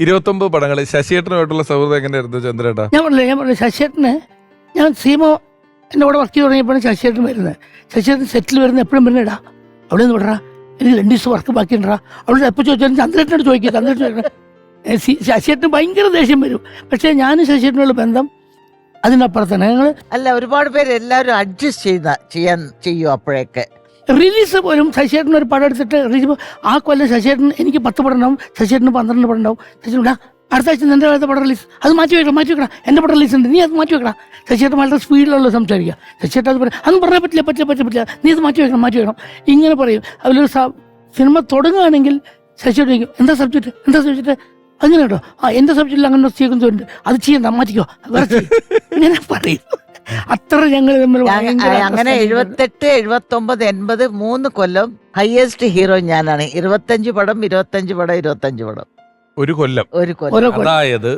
ഇരുപത്തി ഒമ്പത് പടങ്ങൾ ശശിയേട്ടനുമായിട്ടുള്ള സൗഹൃദം എങ്ങനെയായിരുന്നു ചന്ദ്രേട്ടാ? ഞാൻ പറഞ്ഞില്ല ഞാൻ പറഞ്ഞു ശശിയേട്ടന് ഞാൻ സീമോ എന്റെ കൂടെ വർക്ക് ചെയ്ത് തുടങ്ങിയപ്പോഴാണ് ശശിയേട്ടൻ വരുന്നത്. ശശിയേട്ടൻ സെറ്റിൽ വരുന്ന എപ്പോഴും വരുന്നേടാ. അവിടെ നിന്ന് വിടറാ. എനിക്ക് രണ്ട് ദിവസം വർക്ക് ബാക്കിയുണ്ടാ അവിടെ എപ്പോൾ ചോദിച്ചാലും ചന്ദ്രേട്ടനോട് ചോദിക്കുക ചന്ദ്രേട്ടൻ ശശിയേട്ടൻ ശശിയേട്ടന് ഭയങ്കര ദേഷ്യം വരും. പക്ഷേ ഞാനും ശശിയേട്ടനുള്ള ബന്ധം അതിനപ്പുറത്തന്നെ ഞങ്ങൾ അല്ല ഒരുപാട് പേര് എല്ലാവരും അഡ്ജസ്റ്റ് ചെയ്യുന്ന ചെയ്യാൻ ചെയ്യും അപ്പോഴൊക്കെ? റിലീസ് പോലും ശശിയേട്ടൻ ഒരു പടം എടുത്തിട്ട് റിലീസ് ആ കൊല്ലം ശശിയേട്ടൻ എനിക്ക് പത്ത് പടം ഉണ്ടാവും ശശിയേട്ടന് പന്ത്രണ്ട് പടം ഉണ്ടാവും. ശശിയേട്ടൻ "ഡാ, അടുത്ത ആഴ്ച നിന്റെ കാലത്തെ പടം റിലീസ് അത് മാറ്റി വെക്കണം മാറ്റി വെക്കണം എന്റെ പടം റിലീസ് ഉണ്ട്. നീ അത് മാറ്റി വെക്കണം ശശിയേട്ടൻ വളരെ സ്പീഡിലുള്ള സംസാരിക്കുക ശശിയേട്ടൻ അത് പറയും അതൊന്നും പറയാൻ പറ്റില്ല പറ്റില്ല പറ്റില്ല പറ്റില്ല. നീ അത് മാറ്റി വെക്കണം മാറ്റി വെക്കണം. ഇങ്ങനെ പറയും. അതിലൊരു സിനിമ തുടങ്ങുകയാണെങ്കിൽ ശശിയോട് ചോദിക്കും എന്താ സബ്ജക്റ്റ് എന്താ സബ്ജക്റ്റ് അങ്ങനെ കേട്ടോ. ആ എന്റെ സബ്ജക്റ്റിൽ അങ്ങനെ ചെയ്യുന്നുണ്ട് അത് ചെയ്യണ്ട മാറ്റിക്കോ. വേറെ ചെയ്യ്." ഇങ്ങനെ പറയും. അത്ര ഞങ്ങൾ തമ്മിൽ അങ്ങനെ. എഴുപത്തെട്ട് എഴുപത്തി ഒമ്പത് എൺപത് മൂന്ന് കൊല്ലം ഹയസ്റ്റ് ഹീറോ ഞാനാണ്. ഇരുപത്തഞ്ച് പടം ഇരുപത്തഞ്ച് പടം ഇരുപത്തഞ്ച് പടം. ഒരു കൊല്ലം. ഒരു കൊല്ലം. അതായത്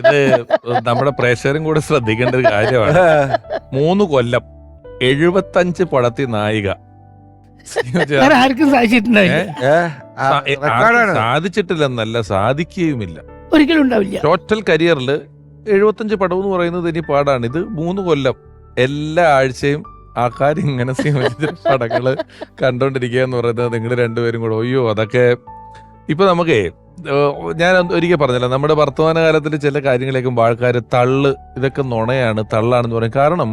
ഇത് നമ്മുടെ പ്രേക്ഷകരും കൂടെ ശ്രദ്ധിക്കേണ്ട ഒരു കാര്യമാണ്. മൂന്ന് കൊല്ലം എഴുപത്തഞ്ച് പടത്തി നായിക. ആർക്കും സാധിച്ചിട്ടില്ല സാധിച്ചിട്ടില്ലെന്നല്ല സാധിക്കുകയുമില്ല. ഒരിക്കലും ഉണ്ടാവില്ല. ടോട്ടൽ കരിയറിൽ എഴുപത്തഞ്ച് പടം എന്ന് പറയുന്നത് ഇനി പാടാണ്. ഇത് മൂന്ന് കൊല്ലം എല്ലാ ആഴ്ചയും ആൾക്കാർ ഇങ്ങനെ സിനിമ പടങ്ങൾ കണ്ടോണ്ടിരിക്കുക എന്ന് പറയുന്നത് നിങ്ങൾ രണ്ടുപേരും കൂടെ. അയ്യോ അതൊക്കെ ഇപ്പൊ നമുക്കേ ഞാൻ ഒരിക്കൽ പറഞ്ഞില്ല നമ്മുടെ വർത്തമാന കാലത്തിൽ ചില കാര്യങ്ങളേക്കും ആൾക്കാർ തള്ള് ഇതൊക്കെ നുണയാണ് തള്ളാണെന്ന് പറയും. കാരണം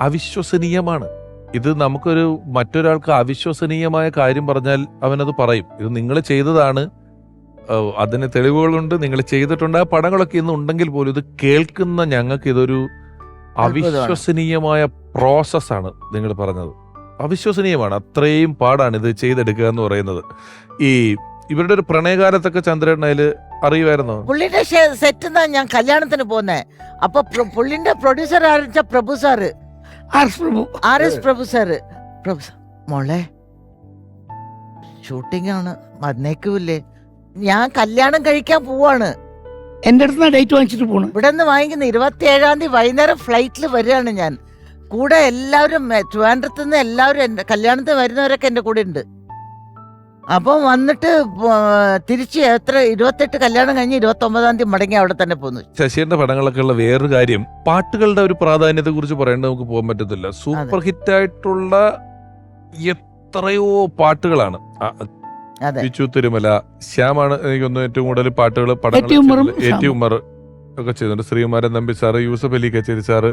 അവിശ്വസനീയമാണ്. ഇത് നമുക്കൊരു മറ്റൊരാൾക്ക് അവിശ്വസനീയമായ കാര്യം പറഞ്ഞാൽ അവനത് പറയും. ഇത് നിങ്ങൾ ചെയ്തതാണ് അതിന് തെളിവുകളുണ്ട് നിങ്ങൾ ചെയ്തിട്ടുണ്ട്. ആ പടങ്ങളൊക്കെ ഇന്ന് ഉണ്ടെങ്കിൽ പോലും ഇത് കേൾക്കുന്ന ഞങ്ങൾക്ക് ഇതൊരു അവിശ്വസനീയമായ പ്രോസസ്സാണ് നിങ്ങൾ പറഞ്ഞത്. അവിശ്വസനീയമാണ്. അത്രയും പാടാണ് ഇത് ചെയ്തെടുക്കുക എന്ന് പറയുന്നത്. ഈ ഇവരുടെ ഒരു പ്രണയകാലത്തൊക്കെ ചന്ദ്രേട്ടൻ അറിയുമായിരുന്നു? പുള്ളിന്റെ സെറ്റ് ഞാൻ കല്യാണത്തിന് പോന്നെ. അപ്പൊ പുള്ളിന്റെ പ്രൊഡ്യൂസർ ആരംഭിച്ച Prabhu sir R S Prabhu. R S Prabhu sir Prabhu sir മോളെ ഷൂട്ടിംഗ് ആണ്. വന്നേക്കൂല്ലേ ഞാൻ കല്യാണം കഴിക്കാൻ പോവാണ്. എന്റെ അടുത്ത് നിന്ന് ഡേറ്റ് വാങ്ങിച്ചിട്ട് പോണു. ഇവിടെ നിന്ന് വാങ്ങിക്കുന്ന ഇരുപത്തി ഏഴാം തീയതി വൈകുന്നേരം ഫ്ലൈറ്റിൽ വരികയാണ് ഞാൻ. കൂടെ എല്ലാവരും എ, ട്രിവാൻഡ്രത്ത് നിന്ന് എല്ലാവരും എന്റെ കല്യാണത്തിന് വരുന്നവരൊക്കെ എന്റെ കൂടെ ഉണ്ട്. അപ്പം വന്നിട്ട് പോ- തിരിച്ച് എത്ര ഇരുപത്തെട്ട് കല്യാണം കഴിഞ്ഞ് ഇരുപത്തി ഒമ്പതാം തീയതി മടങ്ങി അവിടെ തന്നെ പോന്നു. ശശിയുടെ പടങ്ങളൊക്കെ ഉള്ള വേറൊരു കാര്യം പാട്ടുകളുടെ ഒരു പ്രാധാന്യത്തെ കുറിച്ച് പറയേണ്ടത് നമുക്ക് പോകാൻ പറ്റത്തില്ല. സൂപ്പർ ഹിറ്റ് ആയിട്ടുള്ള എത്രയോ പാട്ടുകളാണ്. ആ, ബിച്ചു തിരുമല ശ്യാമാണ് എനിക്കൊന്ന് ഏറ്റവും കൂടുതൽ പാട്ടുകൾ പടങ്ങൾ എ ടി ശ്യാമും. ഉമ്മർ ഒക്കെ ചെയ്തിട്ടുണ്ട്. ശ്രീകുമാരൻ തമ്പി സാറ് യൂസഫ് അലി കച്ചേരി സാറ്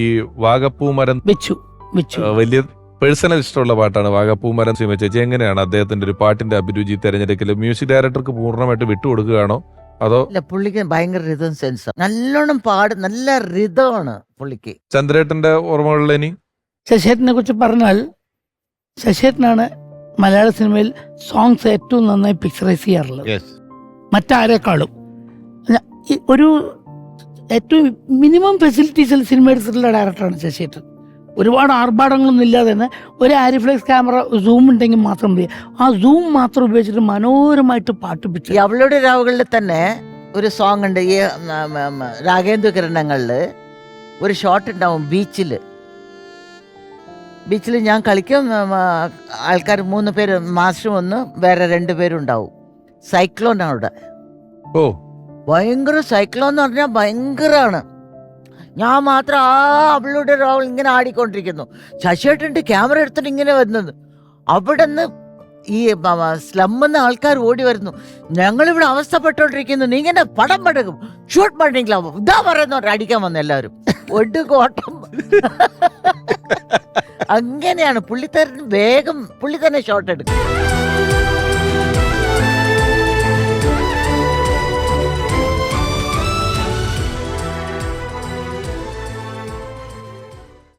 ഈ വാഗപ്പൂ മരം വെച്ചു. വെച്ചു വലിയ പേഴ്സണൽ ഇഷ്ടമുള്ള പാട്ടാണ് വാഗപ്പൂ മരം സിനിമ ചേച്ചി. എങ്ങനെയാണ് അദ്ദേഹത്തിന്റെ ഒരു പാട്ടിന്റെ അഭിരുചി തെരഞ്ഞെടുക്കൽ മ്യൂസിക് ഡയറക്ടർക്ക് പൂർണമായിട്ട് വിട്ടുകൊടുക്കുകയാണോ? അതോ അല്ല പുള്ളിക്ക് ഭയങ്കര റിതം സെൻസ് നല്ലോണം പാട് നല്ല റിതമാണ് പുള്ളിക്ക്. ചന്ദ്രേട്ടന്റെ ഓർമ്മകളിൽ ഇനി? ശശേട്ടനെ കുറിച്ച് പറഞ്ഞാൽ ശശിയേട്ടനാണ് മലയാള സിനിമയിൽ സോങ്സ് ഏറ്റവും നന്നായി പിക്ചറൈസ് ചെയ്യാറുള്ളത്. മറ്റാരെക്കാളും. ഈ ഒരു ഏറ്റവും മിനിമം ഫെസിലിറ്റീസിൽ സിനിമ എടുത്തിട്ടുള്ള ഡയറക്ടറാണ് ശശിയേട്ടൻ. ഒരുപാട് ആർഭാടങ്ങളൊന്നും ഇല്ലാതെ തന്നെ ഒരു ആരിഫ്ലെക്സ് ക്യാമറ സൂം ഉണ്ടെങ്കിൽ മാത്രം മതി. ആ സൂം മാത്രം ഉപയോഗിച്ചിട്ട് മനോഹരമായിട്ട് പാട്ട് പിടിച്ചു അവളുടെ രാവുകളിൽ തന്നെ ഒരു സോങ് ഉണ്ട്. ഈ രാഗേന്ദ്ര കിരണങ്ങളിൽ ഒരു ഷോട്ട് ഉണ്ടാവും ബീച്ചിൽ ബീച്ചിൽ ഞാൻ കളിക്കും ആൾക്കാർ മൂന്ന് പേര് മാസ്റ്റർ ഒന്ന് വേറെ രണ്ട് പേരുണ്ടാവും സൈക്ലോൺ ആണ് അവിടെ. ഓ. ഭയങ്കര സൈക്ലോൺ എന്ന് പറഞ്ഞാൽ ഭയങ്കരമാണ്. ഞാൻ മാത്രം ആ അവളുടെ റോൾ ഇങ്ങനെ ആടിക്കൊണ്ടിരിക്കുന്നു. ശശിയേട്ടന്റെ ക്യാമറ എടുത്തിട്ട് ഇങ്ങനെ വരുന്നത്. അവിടെ നിന്ന് ഈ സ്ലമ്മെന്ന് ആൾക്കാർ ഓടി വരുന്നു. ഞങ്ങളിവിടെ അവസ്ഥപ്പെട്ടോണ്ടിരിക്കുന്നു നീ ഇങ്ങനെ പടം പടക്കും. ഷൂട്ട് പണ്ടെങ്കിലും ഇതാ പറയുന്നവർ അടിക്കാൻ വന്നു എല്ലാവരും. ഒടുകോട്ടം അങ്ങനെയാണ്. പുള്ളിത്തരൻ വേഗം പുള്ളി തന്നെ ഷോട്ട് എടുക്കും.